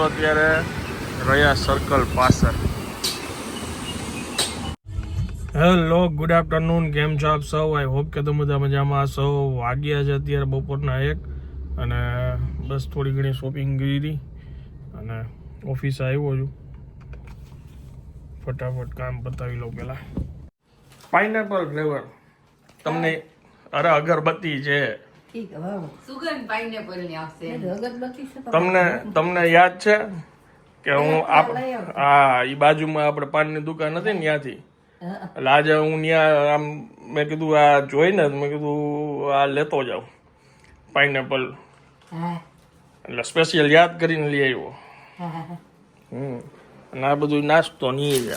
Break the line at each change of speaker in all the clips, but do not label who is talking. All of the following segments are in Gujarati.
છું અત્યારે રયા સર્કલ પાછળ. હેલો ગુડ આફ્ટરનૂન કેમ છો આપ સૌ? આઈ હોપ કે તમે બધા મજામાં સૌ વાગ્યા છે અત્યારે બપોરના એક અને બસ થોડી ઘણી શોપિંગ કરી અને ઓફિસે આવ્યો છું. ફટાફટ કામ પતાવી લઉં પહેલાં. પાઇનેપલ ફ્લેવર તમને અરે અગરબત્તી છે. તમને તમને યાદ છે કે હું આપ હા એ બાજુમાં આપણે પાનની દુકાન હતી ને ત્યાંથી. એટલે આજે હું ત્યાં આમ મેં કીધું આ જોઈને જ મેં કીધું આ લેતો જાઉં. પાઇનેપલ
હા.
એટલે સ્પેશિયલ યાદ કરીને લઈ આવ્યો.
હા, હા
હમ. અને આ બધું નાસ્તો નહીં
જ.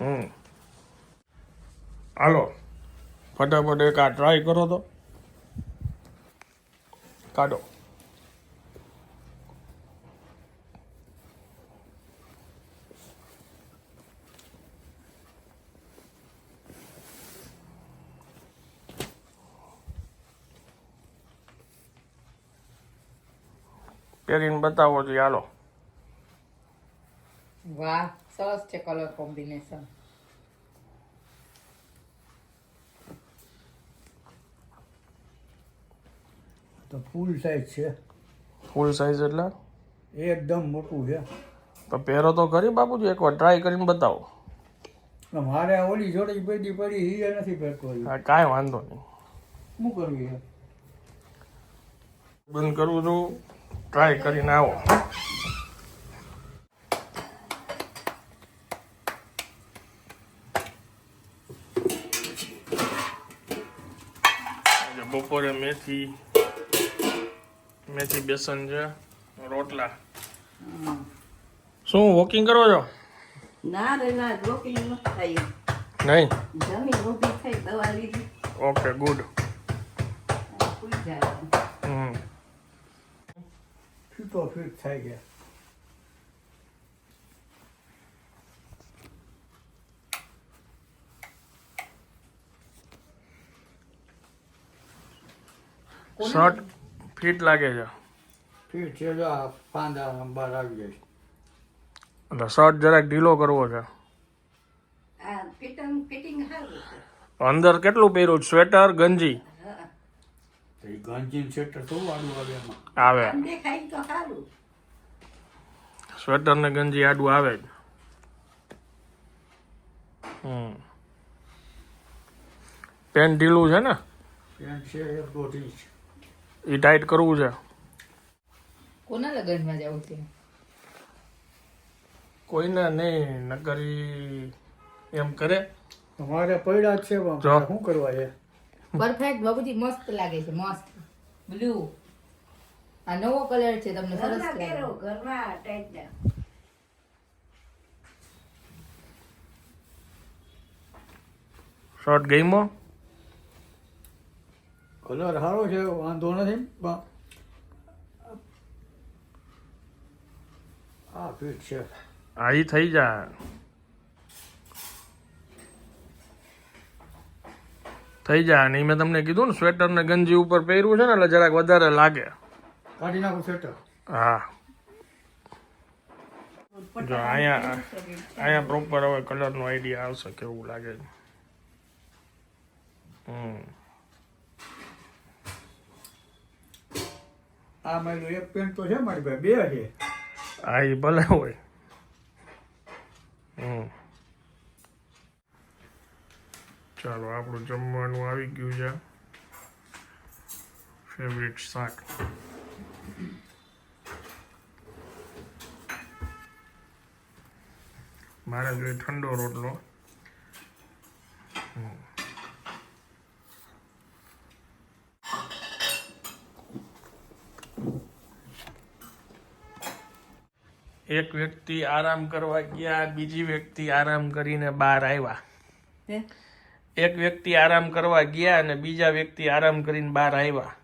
હમ. હાલો. ફટાફટ એક આ ટ્રાય કરો તો. કાઢો. પહેરીને બતાવો જોઈએ હાલો.
વાહ, સરસ છે કલર કોમ્બિનેશન
તો ફૂલ સાઈઝ છે.
ફૂલ સાઈઝ એટલે?
એકદમ મોટું છે.
તો પહેરો તો કરી બાપુજી એકવાર ટ્રાય કરીને બતાવો.
મારે ઓલી જોડે પડી પડી એ નથી પહેરતો
કાંઈ વાંધો નહીં.
શું કરવું છે?
બંધ કરવું છું. ટ્રાય કરીને આવો. બપોરે મેથી મેથી બેસન છે રોટલા. શું વોકિંગ કરો છો?
ના રે ના વોકિંગ નથી થાય.
નહીં?
જમી ઊભી થઈ દવા લીધી. Okay good.
હમ.
ફીટો ફીટ થાય ગયા.
શર્ટ ફિટ લાગે છે.
ફીટ છે જો આ પાંદા બહાર આવી જાય
એટલે શર્ટ જરાક ઢીલો કરવો છે. અંદર કેટલું પહેર્યું? સ્વેટર ગંજી?
તો વાળું આવે
આવે.
દેખાય તો સારું.
સ્વેટર ને ગંજી આડું આવે જ. હમ. પેન્ટ ઢીલું છે ને?
પેન્ટ છે દોઢ ઇંચ.
એ ટાઈટ કરવું છે.
કોના લગ્નમાં જવું છે
કોઈને નહીં નકરી એમ કરે.
તમારે પડ્યા જ છે પણ
જો.
શું કરવા છે?
પરફેક્ટ બાબુજી મસ્ત લાગે છે મસ્ત. બ્લુ આ નવો કલર છે તમને સરસ
ઘરમાં પહેરો
લાગે
ઘરમાં ટાઈટ ના.
શર્ટ ગઈમો
કલર સારો છે વાંધો નથી પણ આ ફીટ છે.
ઈ થઈ જાય થઈ જાય અને મેં તમને કીધું ને સ્વેટર ને ગંજી ઉપર પહેર્યું છે ને એટલે જરાક વધારે લાગે.
કાઢી નાખું સ્વેટર.
હા. જો અહીંયા અહીંયા પ્રોપર હવે કલરનો આઈડિયા આવશે કેવું લાગે હમ.
આ મારું એક પેન્ટ તો છે મારી પાસે, બે છે.
હા એ ભલે હોય. હમ. ચાલો, આપણું જમવાનું આવી ગયું છે. ફેવરિટ શાક. મારે જોઈએ ઠંડો રોટલો. હમ. એક વ્યક્તિ આરામ કરવા ગયા બીજી વ્યક્તિ આરામ કરીને બહાર આવ્યા. એક વ્યક્તિ આરામ કરવા ગયા અને બીજા વ્યક્તિ આરામ કરીને બહાર આવ્યા.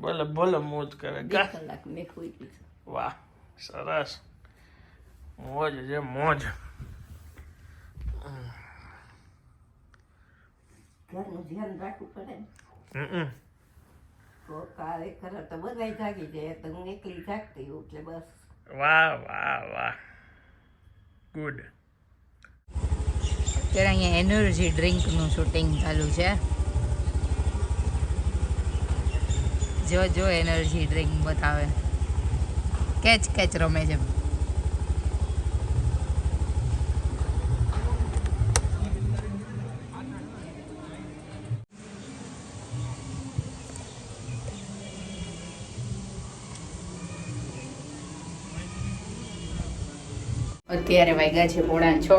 ભલે
ભલે મોજ કરે. વાહ સરસ. મોજ છે મોજ.
ઘરનું ધ્યાન રાખવું પડે
હમ.
કરે તો બધાય જાગી જાય તો હું એકલી જાગતી હોઉં એટલે બસ.
વાહ વાહ વાહ. ગુડ
અત્યારે અહીંયા એનર્જી ડ્રિંકનું શૂટિંગ ચાલુ છે. જો જો એનર્જી ડ્રિંક બતાવે. કેચ કેચ રમે છે. અત્યારે વાગ્યા છે, પોણા છ,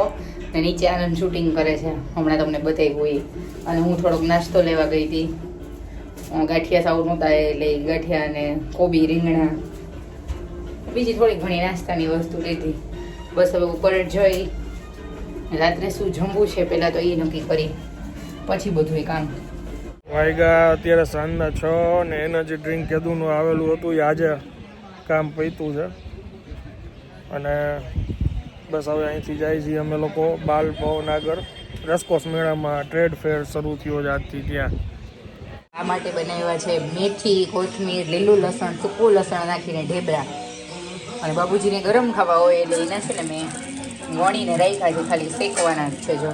ને નીચે આનંદ શૂટિંગ કરે છે. હમણાં તમને બતાવી હોય. અને હું થોડોક નાસ્તો લેવા ગઈ હતી. ગાંઠિયા સાવ નહોતા એટલે ગાંઠિયા અને કોબી, રીંગણા. બીજી થોડી ઘણી નાસ્તાની વસ્તુ લીધી. બસ હવે ઉપર જઈ. રાત્રે શું જમવું છે પહેલાં તો એ નક્કી કરી. પછી બધું એ કામ.
વાયગા અત્યારે સાંજના છ ને એનર્જી ડ્રિંક કેદુનું આવેલું હતું. એ આજે કામ પૈતું છે. અને બસ હવે અહીંથી જાય છીએ અમે લોકો બાલ ભવન આગળ રસકોસ મેળામાં ટ્રેડ ફેર શરૂ થયો છે આજથી ત્યાં.
આ માટે બનાવ્યા છે મેથી, કોથમીર, લીલું લસણ, સૂકું લસણ નાખીને ઢેબરા. અને બાબુજીને ગરમ ખાવા હોય એટલે એના છે ને મેં વણીને રાખ્યા છે, ખાલી શેકવાના જ છે જો.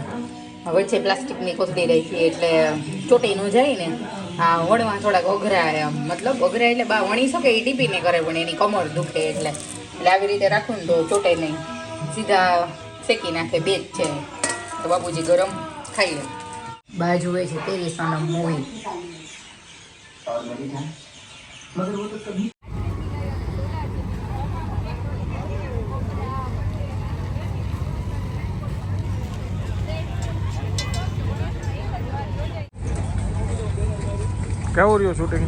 વચ્ચે પ્લાસ્ટિકની કોથળી રાખી એટલે ચોટી ન જાય ને. આ વણવા થોડાક અઘરા મતલબ અઘરા એટલે બા વણી શકે એ ટીપીને કરે, પણ એની કમર દુખે એટલે. એટલે આવી રીતે રાખું ને તો ચોટે નહીં. સીધા શેકી નાખે બે જ છે. તો બાપુજી ગરમ ખાઈ લે. બા જુએ છે તેરી સનમ મૂવી
કેવું રહ્યું શૂટિંગ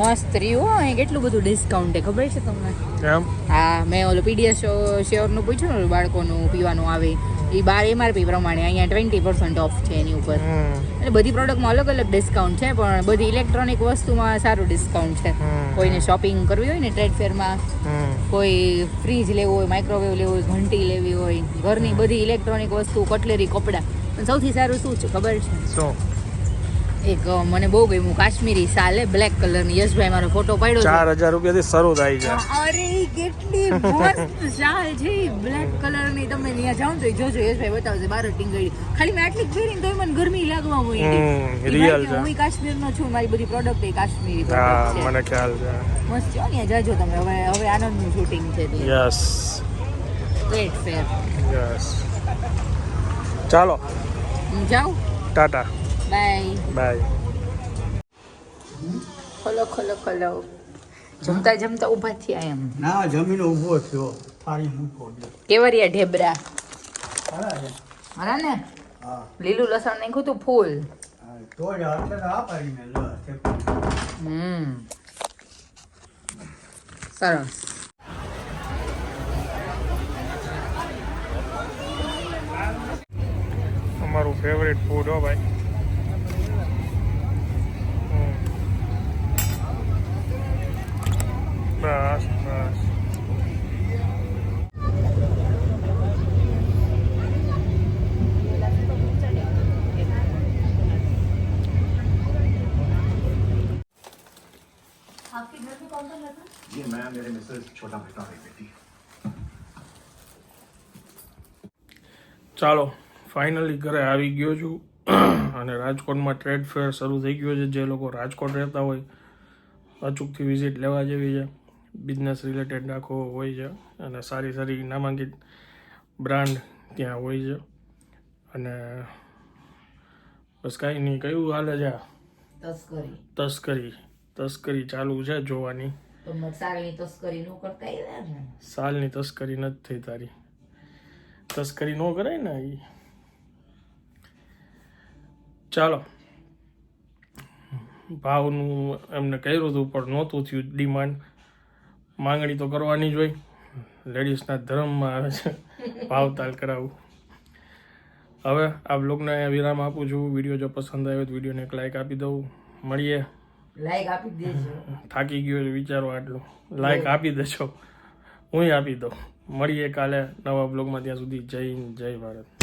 મસ્ત રહ્યું હો. અહીં કેટલું બધું ડિસ્કાઉન્ટ છે ખબર છે તમને?
એમ?
હા મેં ઓલું પીડીએસ શેરનું પૂછ્યું ને બાળકોનું પીવાનું આવે. એ બાર એમઆરપી પ્રમાણે અહીંયા ટ્વેન્ટી પર્સન્ટ ઓફ છે એની ઉપર. એટલે બધી પ્રોડક્ટમાં અલગ અલગ ડિસ્કાઉન્ટ છે પણ બધી ઇલેક્ટ્રોનિક વસ્તુમાં સારું ડિસ્કાઉન્ટ છે. કોઈને શોપિંગ કરવી હોય ને ટ્રેડ ફેરમાં કોઈ ફ્રીજ લેવું હોય માઇક્રોવેવ લેવું હોય ઘંટી લેવી હોય ઘરની બધી ઇલેક્ટ્રોનિક વસ્તુ કટલેરી કપડાં. સૌથી સારું શું છે ખબર છે?
શું?
એક મને બહુ ગમ્યું કાશ્મીરી સાલે બ્લેક કલરની યશભાઈ મારો ફોટો પાડ્યો
ચાર હજાર રૂપિયાથી શરૂ થાય છે.
અરે કેટલી મસ્ત શાલ છે. બ્લેક કલરની તમે ત્યાં જાઓ તો જોજો. યશભાઈ બતાવશે બાર ટીંગળી ખાલી મેં આટલી જ પહેરીને તોય મને ગરમી લાગવા હોય
હમ, છે.
હું કાશ્મીરનો છું મારી બધી પ્રોડક્ટ એ કાશ્મીરી
હા
છે.
મને ખ્યાલ છે.
મસ્ત છો ને જાજો તમે. હવે હવે આનંદનું શૂટિંગ છે
યસ
ટ્રેડ ફેર
યસ ચાલો.
હું જાઉં?
ટાટા.
બાય
બાય
ખોલો ખોલો ખોલો. જમતા જમતા ઊભા થયા એમ.
ના જમીન ઊભો થયો. થાળી મૂકો
કેવરિયા ઢેબરા? હરા ને? લીલું લસણ નાખ્યું તું ફૂલ. હમ. સરસ.
અમારું ફેવરેટ ફૂડ હો ભાઈ હમ. બસ બસ
ये मैं मेरे मिसेस छोटा बेटा और एक बेटी
ચાલો ફાઇનલી ઘરે આવી ગયો છું અને રાજકોટમાં ટ્રેડ ફેર શરૂ થઈ ગયો છે જે લોકો રાજકોટ રહેતા હોય અચૂકથી વિઝિટ લેવા જેવી છે બિઝનેસ રિલેટેડ આખો હોય છે અને સારી સારી નામાંકિત બ્રાન્ડ ત્યાં હોય છે. અને બસ કાંઈ નહીં કયું હાલે છે?
તસ્કરી.
તસ્કરી. તસ્કરી ચાલુ છે જોવાની.
તો તસ્કરી નો કરતા
સાલની તસ્કરી નથી થઈ તારી. તસ્કરી નો કરાય ને એ ચાલો. ભાવનું એમને કર્યું હતું પણ નહોતું થયું ડિમાન્ડ માંગણી તો કરવાની જ હોય. લેડીઝના ધર્મમાં આવે છે. ભાવતાલ કરાવવું હવે આ બ્લોગને અહીંયા વિરામ આપું છું. વીડિયો જો પસંદ આવ્યો તો વિડીયોને એક લાઈક આપી દઉં. મળીએ.
લાઈક આપી દેજો.
થાકી ગયો છે વિચારો આટલું. લાઈક આપી દેજો. હું આપી દઉં. મળીએ કાલે નવા બ્લોગમાં ત્યાં સુધી જય હિન્દ, જય ભારત.